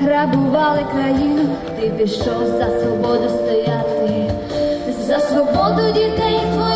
грабували країну, ти пішов за свободу стояти, за свободу дітей твоїх.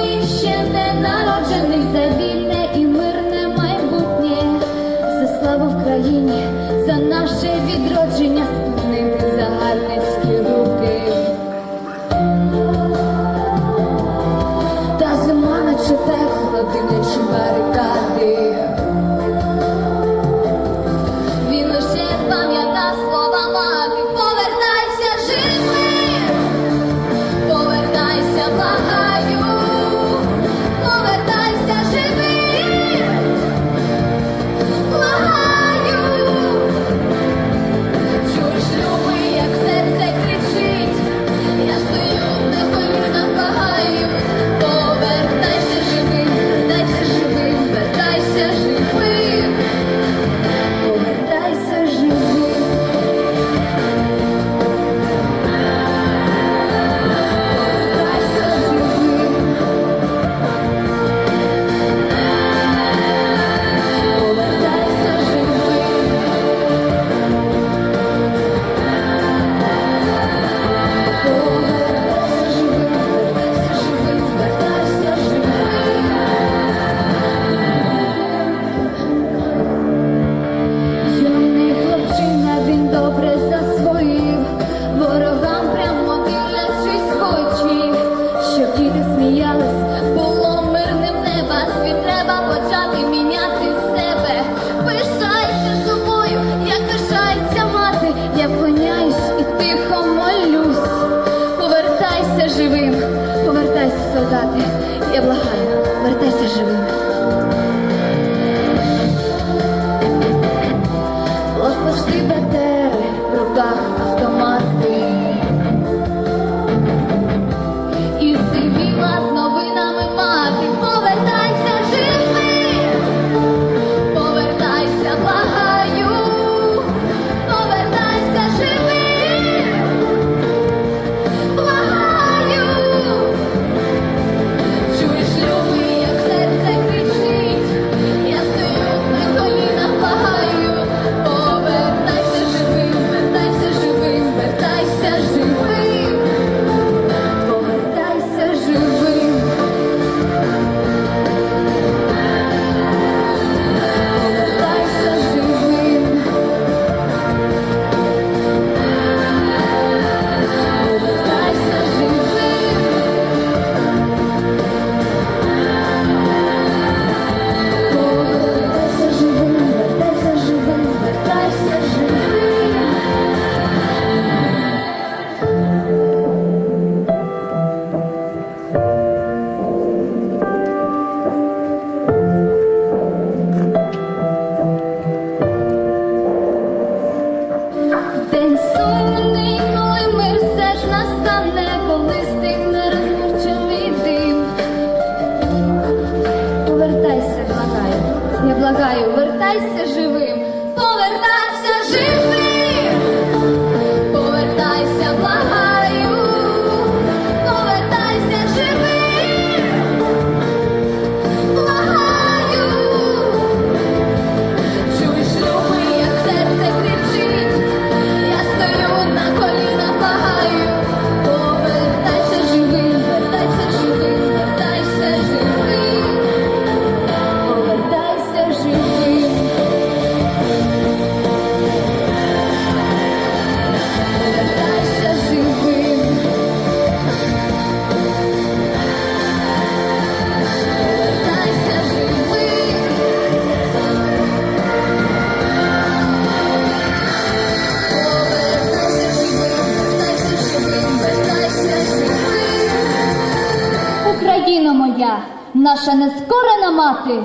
наша нескорена мати,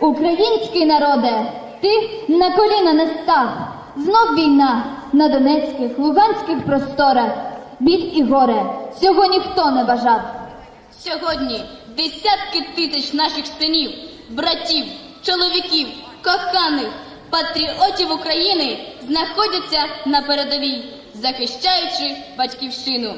український народе, ти на коліна не став. Знов війна на донецьких, луганських просторах, Бід і горе цього ніхто не бажав. Сьогодні десятки тисяч наших синів, братів, чоловіків, коханих, патріотів України знаходяться на передовій, захищаючи батьківщину.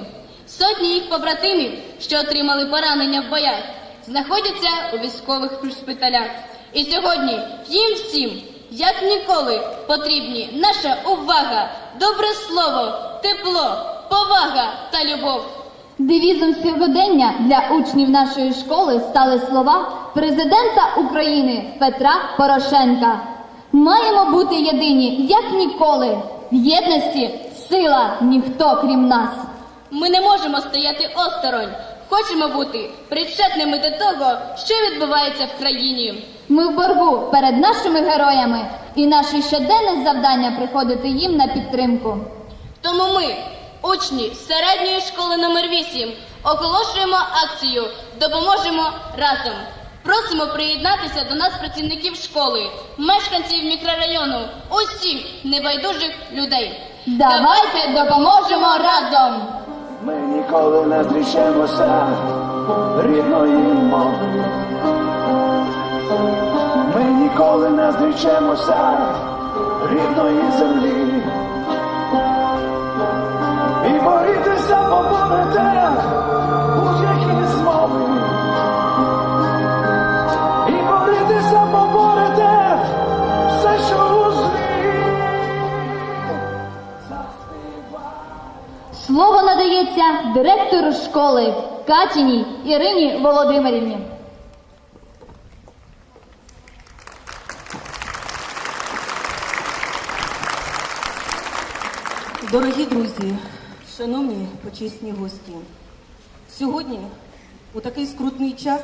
Сотні їх побратимів, що отримали поранення в боях знаходяться у військових шпиталях. І сьогодні їм всім, як ніколи, потрібні наша увага, добре слово, тепло, повага та любов. Девізом сьогодення для учнів нашої школи стали слова президента України Петра Порошенка. Маємо бути єдині, як ніколи. В єдності сила ніхто крім нас. Ми не можемо стояти осторонь. Хочемо бути причетними до того, що відбувається в країні. Ми в боргу перед нашими героями, і наше щоденне завдання приходити їм на підтримку. Тому ми, учні середньої школи номер 8, оголошуємо акцію Допоможемо разом. Просимо приєднатися до нас працівників школи, мешканців мікрорайону, усіх небайдужих людей. Давайте допоможемо разом! Ми ніколи не зрічемося рідної мови. Ми ніколи не зрічемося рідної землі. І борітися поборете директору школи Катіній Ірині Володимирівні. Дорогі друзі, шановні почесні гості, сьогодні, у такий скрутний час,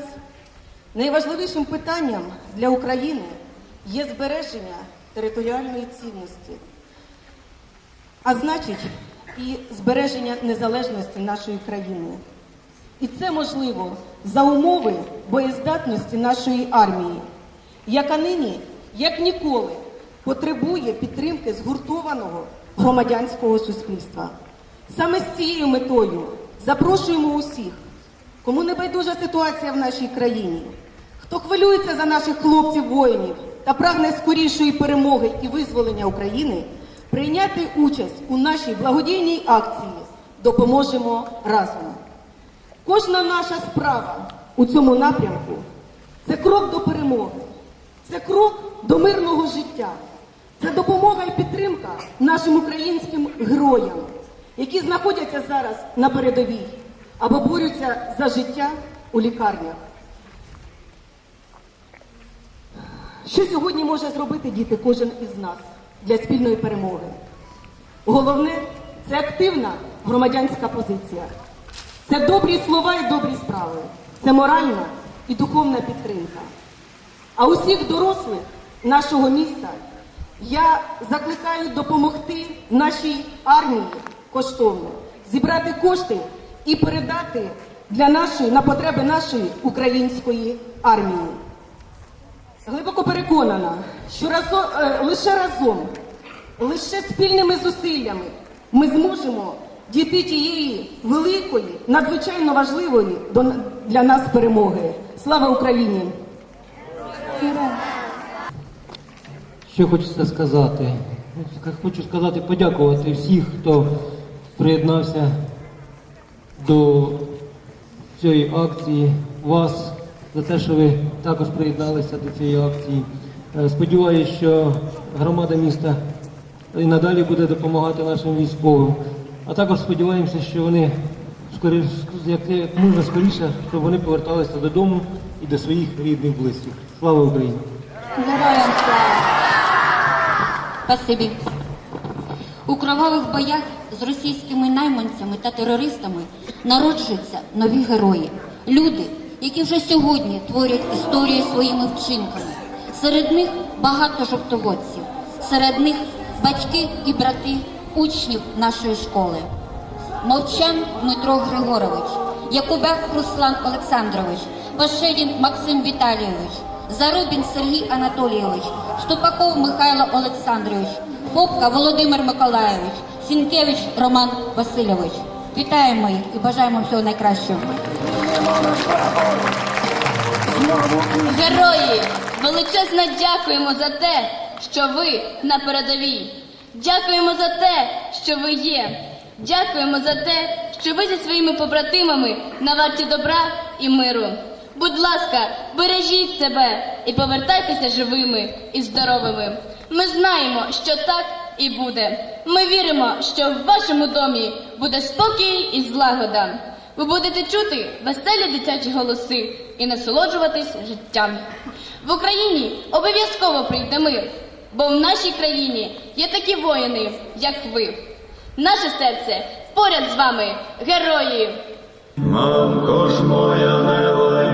найважливішим питанням для України є збереження територіальної цінності, а значить, і збереження незалежності нашої країни. І це можливо за умови боєздатності нашої армії, яка нині, як ніколи, потребує підтримки згуртованого громадянського суспільства. Саме з цією метою запрошуємо усіх, кому не байдужа ситуація в нашій країні, хто хвилюється за наших хлопців-воїнів та прагне скорішої перемоги і визволення України, прийняти участь у нашій благодійній акції Допоможемо разом. Кожна наша справа у цьому напрямку це крок до перемоги, це крок до мирного життя, це допомога і підтримка нашим українським героям, які знаходяться зараз на передовій або борються за життя у лікарнях. Що сьогодні може зробити діти кожен із нас для спільної перемоги? Головне це активна громадянська позиція. Це добрі слова і добрі справи. Це моральна і духовна підтримка. А усіх дорослих нашого міста я закликаю допомогти нашій армії коштовно, зібрати кошти і передати для нашої на потреби нашої української армії. Глибоко переконана, що разо, е, лише разом, лише спільними зусиллями ми зможемо дійти тієї великої, надзвичайно важливої для нас перемоги. Слава Україні! Що хочеться сказати? Хочу сказати, подякувати всіх, хто приєднався до цієї акції, вас за те, що ви також приєдналися до цієї акції. Е, Сподіваюсь, що громада міста і надалі буде допомагати нашим військовим. А також сподіваємося, що вони скоріш, як, можна скоріше, щоб вони поверталися додому і до своїх рідних близьких. Слава Україні! Героям! Спасибі. У кровавих боях з російськими найманцями та терористами народжуються нові герої. Люди, які вже сьогодні творять історію своїми вчинками. Серед них багато жовтоводців, серед них батьки і брати учнів нашої школи. Мовчан Дмитро Григорович, Якубев Руслан Олександрович, Пашедін Максим Віталійович, Зарубін Сергій Анатолійович, Ступаков Михайло Олександрович, Попка Володимир Миколайович, Сінкевич Роман Васильович. Вітаємо їх і бажаємо всього найкращого. Герої, величезно дякуємо за те, що ви на передовій. Дякуємо за те, що ви є. Дякуємо за те, що ви зі своїми побратимами на варті добра і миру. Будь ласка, бережіть себе і повертайтеся живими і здоровими. Ми знаємо, що так і буде. Ми віримо, що в вашому домі буде спокій і злагода. Ви будете чути веселі дитячі голоси і насолоджуватись життям. В Україні обов'язково прийде мир, бо в нашій країні є такі воїни, як ви. Наше серце поряд з вами, герої! Мамко ж моя не лай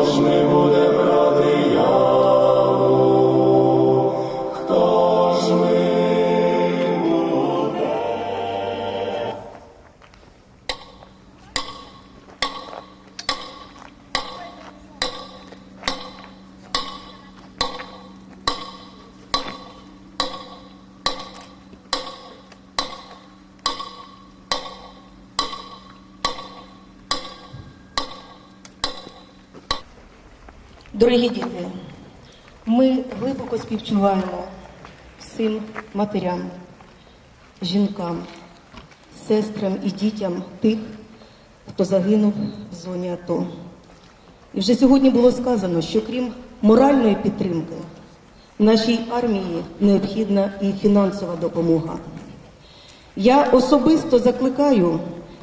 Хто ж не буде брати співчуваємо всім матерям, жінкам, сестрам і дітям тих, хто загинув в зоні АТО. І вже сьогодні було сказано, що крім моральної підтримки, нашій армії необхідна і фінансова допомога. Я особисто закликаю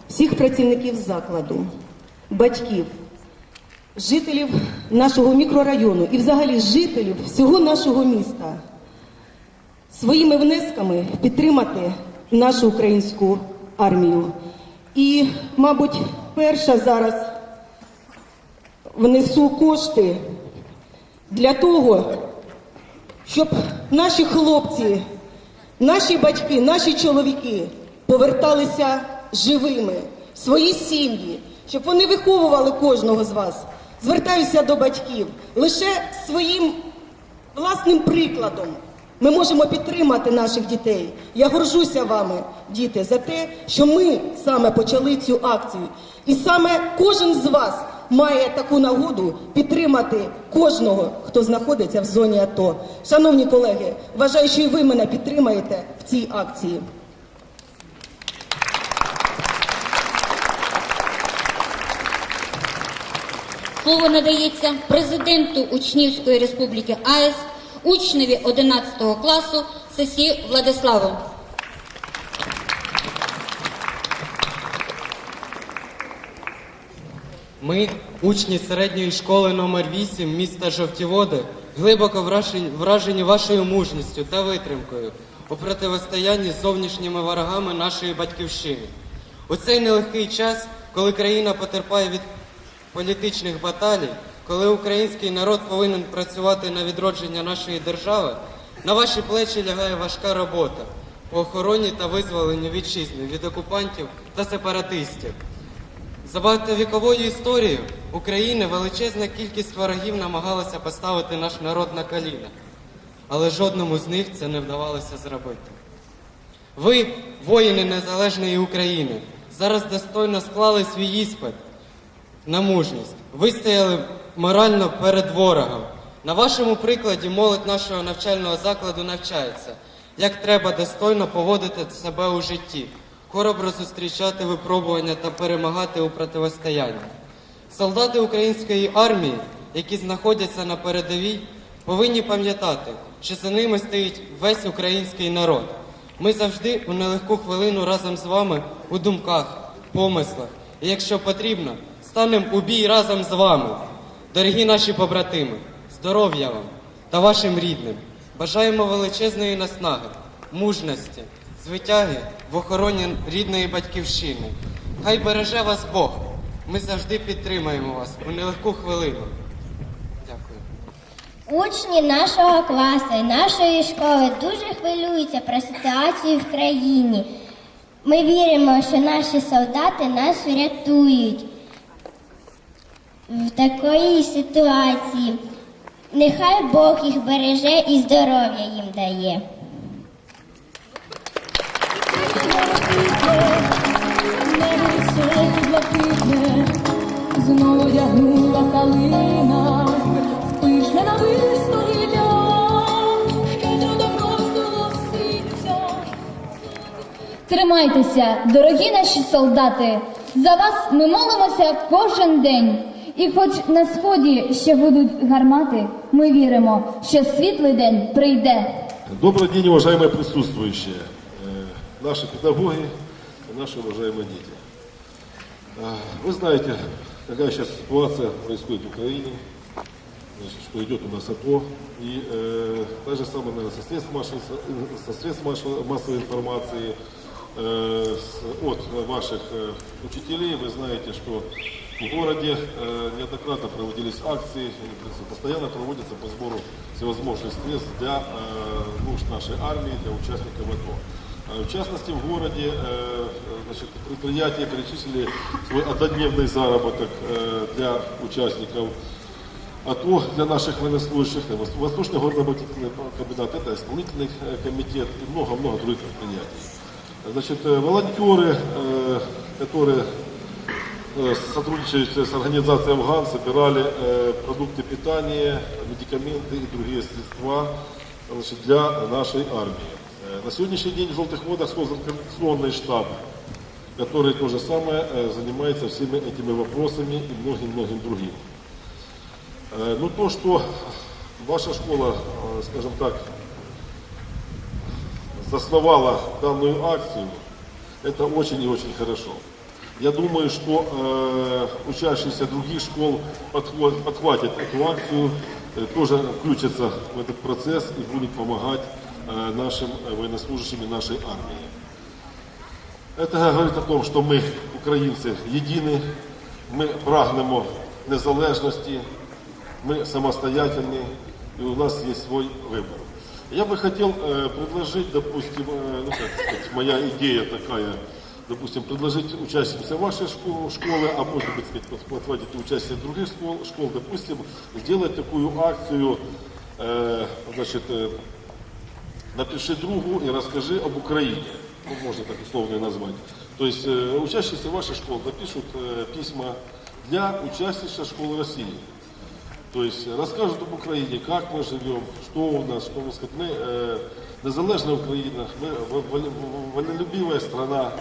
всіх працівників закладу, батьків, жителів нашого мікрорайону і взагалі жителів всього нашого міста своїми внесками підтримати нашу українську армію. І, мабуть, перша зараз внесу кошти для того, щоб наші хлопці, наші батьки, наші чоловіки поверталися живими свої сім'ї, щоб вони виховували кожного з вас. Звертаюся до батьків лише своїм власним прикладом. Ми можемо підтримати наших дітей. Я горжуся вами, діти, за те, що ми саме почали цю акцію. І саме кожен з вас має таку нагоду підтримати кожного, хто знаходиться в зоні АТО. Шановні колеги, вважаю, що і ви мене підтримаєте в цій акції. Слово надається президенту Учнівської республіки АЕС, учневі 11 класу Сесі Владиславу. Ми, учні середньої школи номер 8 міста Жовтіводи, глибоко вражені, вашою мужністю та витримкою у противостоянні з зовнішніми ворогами нашої батьківщини. У цей нелегкий час, коли країна потерпає від політичних баталій, коли український народ повинен працювати на відродження нашої держави, на ваші плечі лягає важка робота по охороні та визволенню вітчизни від окупантів та сепаратистів. За багатовіковою історією України величезна кількість ворогів намагалася поставити наш народ на коліна, але жодному з них це не вдавалося зробити. Ви, воїни незалежної України, зараз достойно склали свій іспит на мужність. Ви стояли морально перед ворогом. На вашому прикладі молодь нашого навчального закладу навчається, як треба достойно поводити себе у житті, хоробро зустрічати випробування та перемагати у противостоянні. Солдати української армії, які знаходяться на передовій, повинні пам'ятати, що за ними стоїть весь український народ. Ми завжди у нелегку хвилину разом з вами у думках, помислах, і якщо потрібно, станемо у бій разом з вами. Дорогі наші побратими, здоров'я вам та вашим рідним. Бажаємо величезної наснаги, мужності, звитяги в охороні рідної батьківщини. Хай береже вас Бог. Ми завжди підтримаємо вас у нелегку хвилину. Учні нашого класу і нашої школи дуже хвилюються про ситуацію в країні. Ми віримо, що наші солдати нас врятують в такої ситуації. Нехай Бог їх береже і здоров'я їм дає. Знову одягнула калина, пишне на вистогілля, що до добро голоситься. Тримайтеся, дорогі наші солдати! За вас ми молимося кожен день. І хоч на сході ще будуть гармати, ми віримо, що світлий день прийде. Добрый день, уважаемые присутствующие, э, наши педагоги и наши уважаемые дети. Э, Вы знаете, какая сейчас ситуация происходит в Украине, значит, что идет у нас АТО, и э, та же самая, наверное, со средств массовой, со средств массовой- массовой информации, э, с- от ваших э, учителей, вы знаете, что в городе э, неоднократно проводились акции, и, в принципе, постоянно проводятся по сбору всевозможных средств для э, нужд нашей армии, для участников АТО. Э, В частности, в городе э, значит, предприятия перечислили свой однодневный заработок э, для участников АТО, для наших военнослужащих, э, Вос- Восточный горно-обогатительный комбинат, это исполнительный э, комитет и много-много других предприятий. Значит, э, волонтеры, э, которые сотрудничают с организацией «Афган», собирали э, продукты питания, медикаменты и другие средства для нашей армии. Э, На сегодняшний день в «Желтых водах» создан координационный штаб, который то же самое э, занимается всеми этими вопросами и многим-многим другим. Ну, то, что ваша школа, скажем так, засновала данную акцию, это очень и очень хорошо. Я думаю, что э, учащиеся других школ подхват- подхватят эту акцию, э, тоже включатся в этот процесс и будут помогать э, нашим э, военнослужащим и нашей армии. Это говорит о том, что мы, українці, єдині, ми прагнемо незалежності, мы самостоятельны, и у нас есть свой выбор. Я бы хотел э, предложить, допустим, э, ну, как сказать, моя идея такая, допустим, предложить участникам вашей школы, школы, а может быть, сказать, под- подхватить участие других школ, школ, допустим, сделать такую акцию, э, значит, э, напиши другу и расскажи об Украине. Ну, можно так условно и назвать. То есть э, учащиеся вашей школы напишут э, письма для учащихся школ России. То есть расскажут об Украине, как мы живем, что у нас, что мы сказать. Мы э, незалежная Украина, мы во- во- вольнолюбивая страна,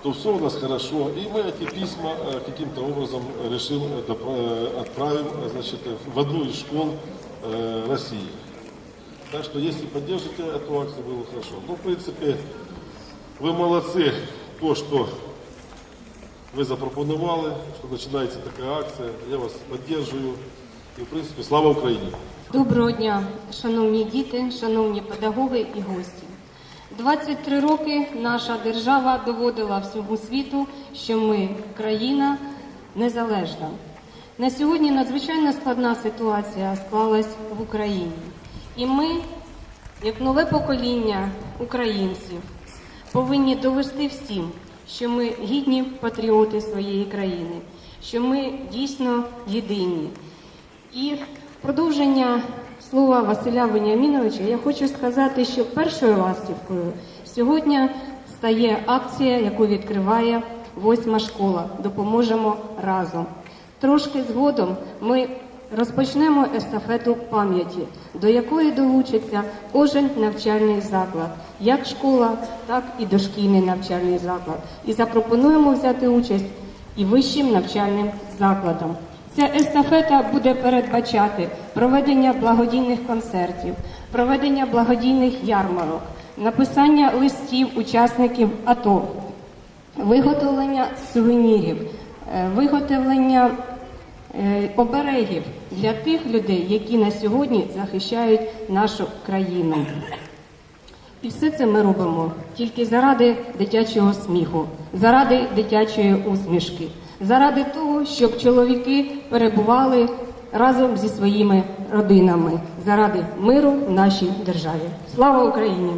что все у нас хорошо. И мы эти письма э, каким-то образом решим э, допра- э, отправим э, значит, в одну из школ э, России. Так что если поддержите эту акцию, было хорошо. Ну, в принципе, вы молодцы, то, что ви запропонували, що починається така акція. Я вас підтримую. І, в принципі, слава Україні! Доброго дня, шановні діти, шановні педагоги і гості. 23 роки наша держава доводила всьому світу, що ми країна незалежна. На сьогодні надзвичайно складна ситуація склалась в Україні. І ми, як нове покоління українців, повинні довести всім, що ми гідні патріоти своєї країни, що ми дійсно єдині. І продовження слова Василя Веніаміновича я хочу сказати, що першою ластівкою сьогодні стає акція, яку відкриває восьма школа. Допоможемо разом. Трошки згодом ми розпочнемо естафету пам'яті, до якої долучиться кожен навчальний заклад, як школа, так і дошкільний навчальний заклад. І запропонуємо взяти участь і вищим навчальним закладам. Ця естафета буде передбачати проведення благодійних концертів, проведення благодійних ярмарок, написання листів учасників АТО, виготовлення сувенірів, е, виготовлення е, оберегів для тих людей, які на сьогодні захищають нашу країну. І все це ми робимо тільки заради дитячого сміху, заради дитячої усмішки, заради того, щоб чоловіки перебували разом зі своїми родинами, заради миру в нашій державі. Слава Україні!